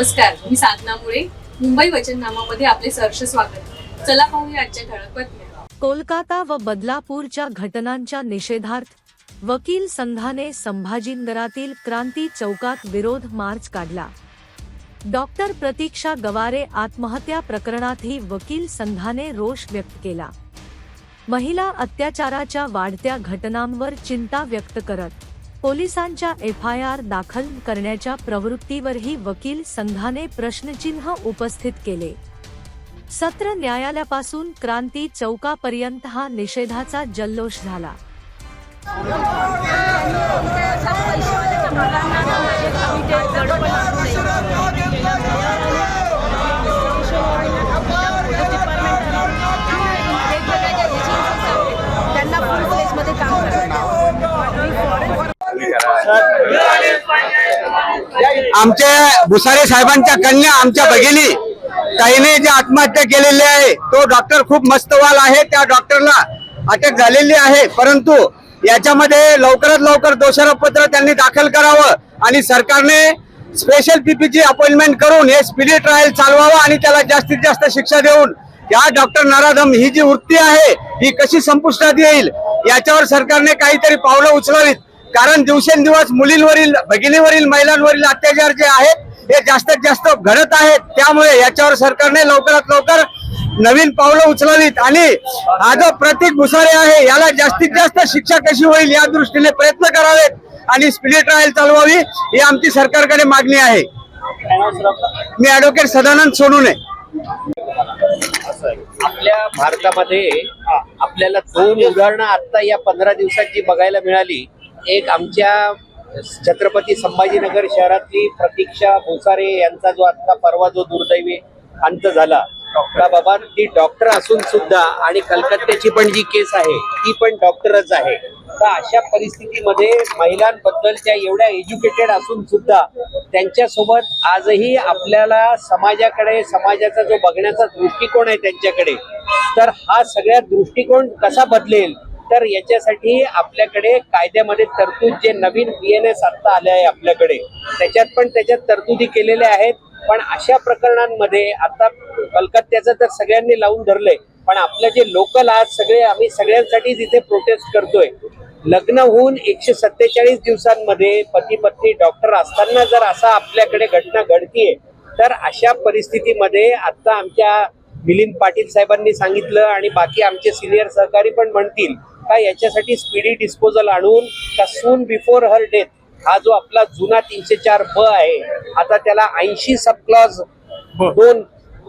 नमस्कार मी साधना मुळे मुंबई वचननामामध्ये आपले सहर्ष स्वागत. चला पाहूया आजच्या ठळक बातम्या. कोलकाता व बदलापूरच्या घटनांच्या निषेधार्थ वकील संघाने संभाजीनगरातील क्रांती चौकात विरोध मार्च काढला. डॉक्टर प्रतीक्षा गवारे आत्महत्या प्रकरणातही वकील संघाने रोष व्यक्त केला. महिला अत्याचाराच्या वाढत्या घटनांवर चिंता व्यक्त करत पोलिसांच्या एफ आय आर दाखल करण्याच्या प्रवृत्तीवरही वकील संघाने प्रश्नचिन्ह उपस्थित केले. सत्र न्यायालयापासून क्रांती चौकापर्यंत हा निषेधाचा जल्लोष झाला. त्यांना फुल प्लेसमध्ये काम करतात आमच्या भुसारे साहेबांच्या कन्या आमच्या भगिनी ताईने जे आत्महत्या केलेली आहे तो डॉक्टर खूप मस्तवाल आहे त्या डॉक्टरला अटक झालेली आहे. परंतु याच्यामध्ये लवकरात लवकर दोषारोपपत्र त्यांनी दाखल करावं आणि सरकारने स्पेशल पीपीची अपॉइंटमेंट करून हे स्पिडी ट्रायल चालवावं आणि त्याला जास्तीत जास्त शिक्षा देऊन या डॉक्टर नराधम ही जी वृत्ती आहे ही कशी संपुष्टात येईल याच्यावर सरकारने काहीतरी पावलं उचलावीत. कारण दिवसेंदिवस मुलींवरील भगिनीवरील महिलांवरील अत्याचार जे आहेत हे जास्तीत जास्त घडत आहेत. त्यामुळे याच्यावर सरकारने लवकरात लवकर नवीन पावलं उचलावीत. आणि हा जो प्रतीक भुसारे आहे याला जास्तीत जास्त शिक्षा कशी होईल या दृष्टीने प्रयत्न करावेत आणि स्पिडी ट्रायल चालवावी ही आमची सरकारकडे मागणी आहे. मी ऍडव्होकेट सदानंद सोनूने. आपल्या भारतामध्ये आपल्याला दोन उदाहरणं आता या पंधरा दिवसात जी बघायला मिळाली एक आमच्या छत्रपती संभाजीनगर शहरातली प्रतीक्षा भोसारे यांचा जो आता परवा जो दुर्दैवी अंत झाला का बाबा ती डॉक्टर असून सुद्धा आणि कलकत्त्याची पण जी केस आहे ती पण डॉक्टरच आहे. तर अशा परिस्थितीमध्ये महिलांबद्दलच्या एवढ्या एज्युकेटेड असून सुद्धा त्यांच्यासोबत आजही आपल्याला समाजाकडे समाजाचा जो बघण्याचा दृष्टिकोन आहे त्यांच्याकडे तर हा सगळ्या दृष्टिकोन कसा बदलेल तर याच्यासाठी आपल्याकडे कायद्यामध्ये तरतूद जे नवीन बी एन एस आत्ता आले आहे आपल्याकडे त्याच्यात पण त्याच्यात तरतुदी केलेल्या आहेत. पण अशा प्रकरणांमध्ये आता कलकत्त्याचं तर सगळ्यांनी लावून धरलंय पण आपलं जे लोकल आज सगळे आम्ही सगळ्यांसाठी तिथे प्रोटेस्ट करतोय. लग्न होऊन एकशे सत्तेचाळीस दिवसांमध्ये पती पत्नी डॉक्टर असताना जर असा आपल्याकडे घटना घडतीये तर अशा परिस्थितीमध्ये आता आमच्या मिलिंद पाटील साहेबांनी सांगितलं आणि बाकी आमचे सिनियर सहकारी पण म्हणतील. का याच्यासाठी स्पीडी डिस्पोजल आणून का सून बिफोर हर डेथ हा जो आपला जुना तीनशे चार ब आहे आता त्याला ऐंशी सबक्लॉज दोन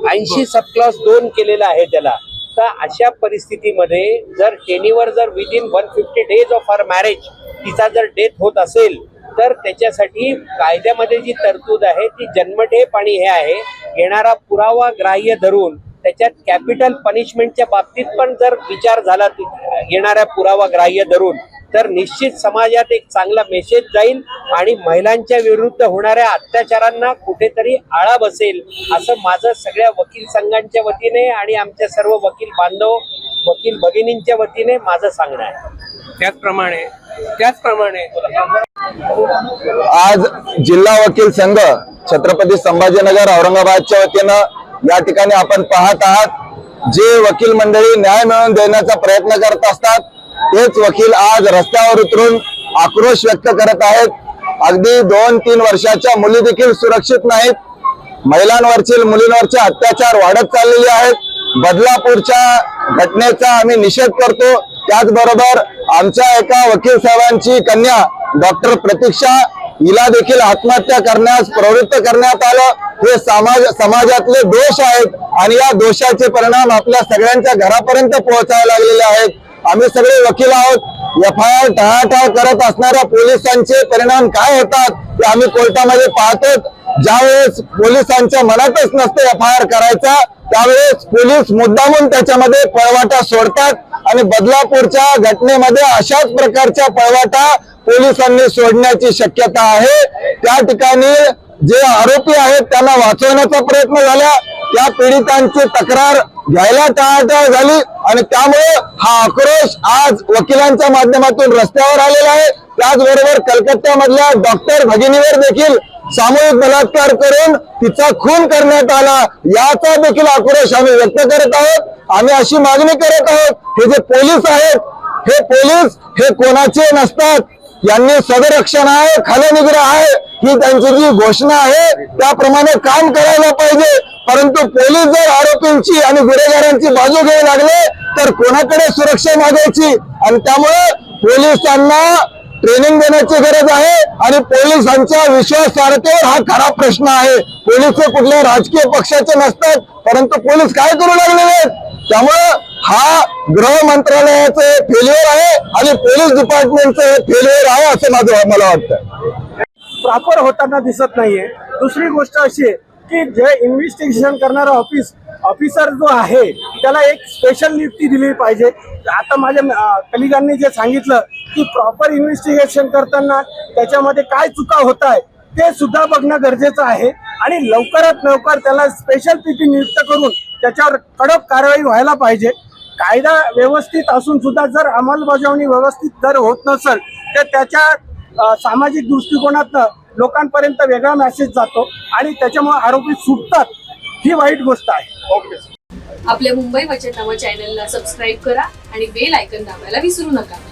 ऐंशी सबक्लॉज दोन केलेला आहे त्याला. तर अशा परिस्थितीमध्ये जर टेनीवर जर within one fifty days of her marriage तिचा जर डेथ होत असेल तर त्याच्यासाठी कायद्यामध्ये जी तरतूद आहे ती जन्मठेप आणि हे आहे येणारा पुरावा ग्राह्य धरून त्याच्यात कॅपिटल पनिशमेंटच्या बाबतीत पण जर विचार झाला येणाऱ्या पुरावा ग्राह्य धरून तर निश्चित समाजात एक चांगला मेसेज जाईल आणि महिलांच्या विरुद्ध होणाऱ्या अत्याचारांना कुठेतरी आळा बसेल असं माझं सगळ्या वकील संघांच्या वतीने आणि आमच्या सर्व वकील बांधव वकील भगिनींच्या वतीने माझं सांगणं आहे. त्याचप्रमाणे त्याचप्रमाणे आज जिल्हा वकील संघ छत्रपती संभाजीनगर औरंगाबादच्या वतीनं या ठिकाणी आपण पाहत आहात जे वकील मंडळी न्याय मिळवून देण्याचा प्रयत्न करत असतात तेच वकील आज रस्त्यावर उतरून आक्रोश व्यक्त करत आहेत. अगदी दोन तीन वर्षाच्या मुली देखील सुरक्षित नाहीत. महिलांवरचे मुलींवरचे अत्याचार वाढत चाललेले आहेत. बदलापूरच्या घटनेचा आम्ही निषेध करतो. त्याचबरोबर आमच्या एका वकील साहेबांची कन्या डॉक्टर प्रतीक्षा हिला देखील आत्महत्या करण्यास प्रवृत्त करण्यात आलं. हे समाज समाजातले दोष आहेत आणि या दोषाचे परिणाम आपल्या सगळ्यांच्या घरापर्यंत पोहोचायला लागलेले आहेत. आम्ही सगळे वकील आहोत. एफ आय आर टाळाटाळ करत असणाऱ्या पोलिसांचे परिणाम काय होतात ते आम्ही कोर्टामध्ये पाहतो ज्यावेळेस पोलिसांच्या मनातच नसतं एफ आय आर करायचा त्यावेळेस पोलीस मुद्दामून त्याच्यामध्ये पळवाटा सोडतात. आणि बदलापूरच्या घटनेमध्ये अशाच प्रकारच्या पळवाटा पोलिसांनी सोडण्याची शक्यता आहे. त्या ठिकाणी जे आरोपी आहेत त्यांना वाचवण्याचा प्रयत्न झाला. त्या पीडितांची तक्रार घ्यायला टाळाटाळ झाली आणि त्यामुळे हा आक्रोश आज वकिलांच्या माध्यमातून रस्त्यावर आलेला आहे. त्याचबरोबर कलकत्त्यामधल्या डॉक्टर भगिनीवर देखील सामूहिक बलात्कार करून तिचा खून करण्यात आला. याचा देखील आक्रोश आम्ही व्यक्त करत आहोत. आम्ही अशी मागणी करत आहोत हे जे पोलीस आहेत हे पोलीस हे कोणाचे नसतात यांनी सदरक्षण आहे खालनिग्रह आहे ही त्यांची जी घोषणा आहे त्याप्रमाणे काम करायला पाहिजे. परंतु पोलीस जर आरोपींची आणि गुन्हेगारांची बाजू घेऊ लागले तर कोणाकडे सुरक्षा मागायची? आणि त्यामुळे पोलिसांना ट्रेनिंग देण्याची गरज आहे आणि पोलिसांच्या विश्वासार्हतेवर हा खरा प्रश्न आहे. पोलीस हे कुठल्या राजकीय पक्षाचे नसतात परंतु पोलीस काय करू लागलेले आहेत? त्यामुळं हा गृह मंत्रालयाचं फेल्युअर आहे आणि पोलीस डिपार्टमेंटचं फेल्युअर आहे असं माझं मला वाटतं. प्रॉपर होताना दिसत नाहीये. दुसरी गोष्ट अशी आहे की जे इन्व्हेस्टिगेशन करणारा ऑफिस ऑफिसर जो आहे त्याला एक स्पेशल नियुक्ती दिली पाहिजे. आता माझ्या कलिगांनी जे सांगितलं की प्रॉपर इन्व्हेस्टिगेशन करताना त्याच्यामध्ये काय चुका होत आहे ते सुद्धा बघणं गरजेचं आहे. आणि लवकरात लवकर त्याला स्पेशल पीपी नियुक्त करून त्याच्यावर कडक कारवाई व्हायला पाहिजे. कायदा व्यवस्थित असून सुद्धा जर अंमलबजावणी व्यवस्थित जर होत नसेल तर त्याच्या सामाजिक दृष्टिकोनातनं लोकांपर्यंत वेगळा मेसेज जातो आणि त्याच्यामुळे आरोपी सुटतात ही वाईट गोष्ट आहे. आपल्या मुंबई वचननामा चॅनलला सबस्क्राईब करा आणि बेल आयकन दाबायला विसरू नका.